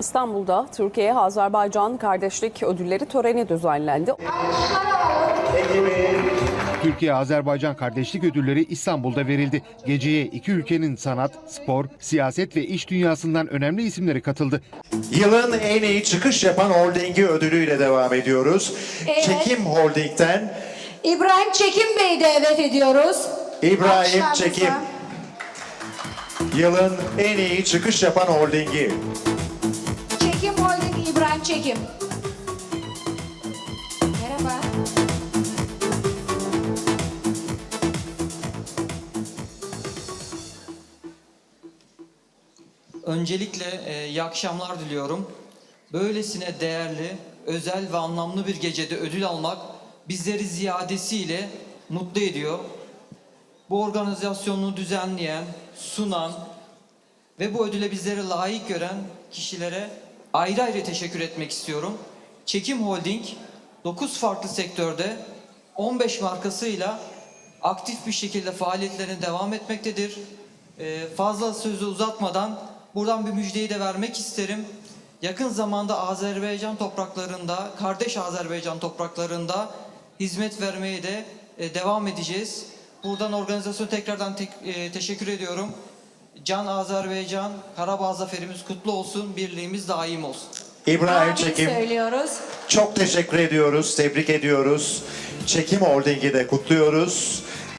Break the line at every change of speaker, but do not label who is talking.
İstanbul'da Türkiye-Azerbaycan Kardeşlik Ödülleri töreni düzenlendi.
Türkiye-Azerbaycan Kardeşlik Ödülleri İstanbul'da verildi. Geceye iki ülkenin sanat, spor, siyaset ve iş dünyasından önemli isimleri katıldı.
Yılın en iyi çıkış yapan holdingi ödülüyle devam ediyoruz.
Evet.
Çekim Holding'den
İbrahim Çekim Bey'i davet ediyoruz.
İbrahim. Çekim. Yılın en iyi çıkış yapan holdingi.
İbrahim Çekim. Merhaba.
Öncelikle e, iyi akşamlar diliyorum. Böylesine değerli, özel ve anlamlı bir gecede ödül almak bizleri ziyadesiyle mutlu ediyor. Bu organizasyonu düzenleyen, sunan ve bu ödüle bizleri layık gören kişilere ayrı ayrı teşekkür etmek istiyorum. Çekim Holding 9 farklı sektörde 15 markasıyla aktif bir şekilde faaliyetlerine devam etmektedir. Ee, fazla sözü uzatmadan buradan bir müjdeyi de vermek isterim. Yakın zamanda Azerbaycan topraklarında, kardeş Azerbaycan topraklarında hizmet vermeye de e, devam edeceğiz. Buradan organizasyona tekrardan tek- e, teşekkür ediyorum. Can Azerbaycan, Karabağ zaferimiz kutlu olsun, birliğimiz daim olsun.
İbrahim
Amin
Çekim.
söylüyoruz.
Çok teşekkür ediyoruz, tebrik ediyoruz. Çekim Holding'i de kutluyoruz.